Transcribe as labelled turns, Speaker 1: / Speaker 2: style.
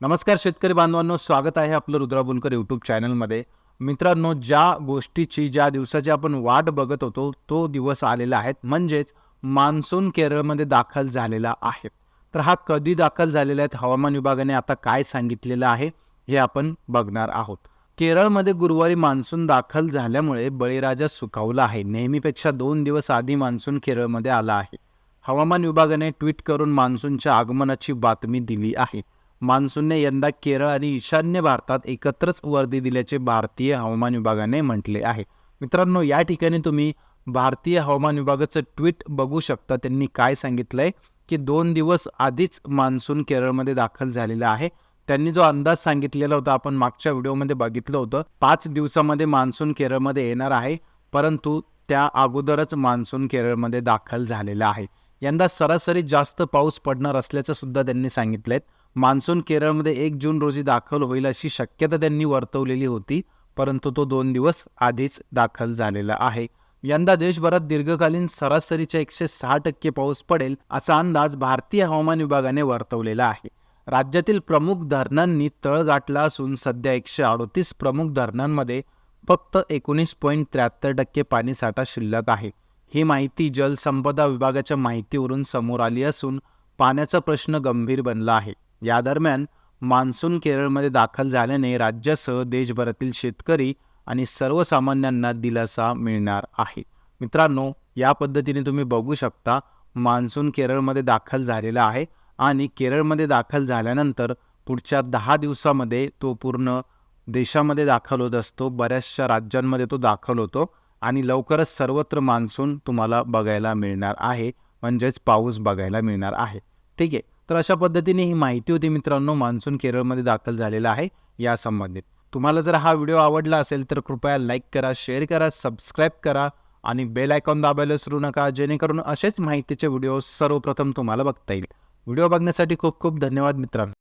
Speaker 1: नमस्कार शेतकरी बांधवांनो स्वागत आहे आपलं रुद्राबुलकर यूट्यूब चॅनलमध्ये मित्रांनो ज्या गोष्टीची ज्या दिवसाची आपण वाट बघत होतो तो दिवस आलेला आहे. म्हणजेच मान्सून केरळमध्ये दाखल झालेला आहे. तर हा कधी दाखल झालेला आहे हवामान विभागाने आता काय सांगितलेलं आहे हे आपण बघणार आहोत. केरळमध्ये गुरुवारी मान्सून दाखल झाल्यामुळे बळीराजा सुखावला आहे. नेहमीपेक्षा दोन दिवस आधी मान्सून केरळमध्ये आला आहे. हवामान विभागाने ट्विट करून मान्सूनच्या आगमनाची बातमी दिली आहे. मान्सूनने यंदा केरळ आणि ईशान्य भारतात एकत्रच वर्दी दिल्याचे भारतीय हवामान विभागाने म्हटले आहे. मित्रांनो या ठिकाणी तुम्ही भारतीय हवामान विभागाचं ट्विट बघू शकता. त्यांनी काय सांगितलंय? की दोन दिवस आधीच मान्सून केरळमध्ये दाखल झालेला आहे. त्यांनी जो अंदाज सांगितलेला होता आपण मागच्या व्हिडिओमध्ये बघितलं होतं पाच दिवसामध्ये मान्सून केरळमध्ये येणार आहे परंतु त्या अगोदरच मान्सून केरळमध्ये दाखल झालेला आहे. यंदा सरासरी जास्त पाऊस पडणार असल्याचं सुद्धा त्यांनी सांगितलंय. मान्सून केरळमध्ये एक जून रोजी दाखल होईल अशी शक्यता त्यांनी वर्तवलेली होती परंतु तो दोन दिवस आधीच दाखल झालेला आहे. यंदा देशभरात दीर्घकालीन सरासरीच्या एकशे सहा टक्के पाऊस पडेल असा अंदाज भारतीय हवामान विभागाने वर्तवलेला आहे. राज्यातील प्रमुख धरणांनी तळ गाठला असून सध्या एकशे अडोतीस प्रमुख धरणांमध्ये फक्त एकोणीस पॉईंट त्र्याहत्तर टक्के पाणीसाठा शिल्लक आहे. ही माहिती जलसंपदा विभागाच्या माहितीवरून समोर आली असून पाण्याचा प्रश्न गंभीर बनला आहे. या दरम्यान मान्सून केरळमध्ये दाखल झाल्याने राज्यासह देशभरातील शेतकरी आणि सर्वसामान्यांना दिलासा मिळणार आहे. मित्रांनो या पद्धतीने तुम्ही बघू शकता मान्सून केरळमध्ये दाखल झालेला आहे आणि केरळमध्ये दाखल झाल्यानंतर पुढच्या दहा दिवसामध्ये तो पूर्ण देशामध्ये दाखल होत असतो बऱ्याचशा राज्यांमध्ये तो दाखल होतो आणि लवकरच सर्वत्र मान्सून तुम्हाला बघायला मिळणार आहे म्हणजेच पाऊस बघायला मिळणार आहे. ठीक आहे. तर अशा पद्धतीने ही माहिती होती मित्रांनो. मान्सून केरळमध्ये दाखल झालेला आहे. या संबंधित तुम्हाला जर हा व्हिडिओ आवडला असेल तर कृपया लाईक करा शेअर करा सबस्क्राईब करा आणि बेल आयकॉन दाबायला विसरू नका जेणेकरून असेच माहितीचे व्हिडिओ सर्वप्रथम तुम्हाला बघता येईल. व्हिडिओ बघण्यासाठी खूप खूप धन्यवाद मित्रांनो.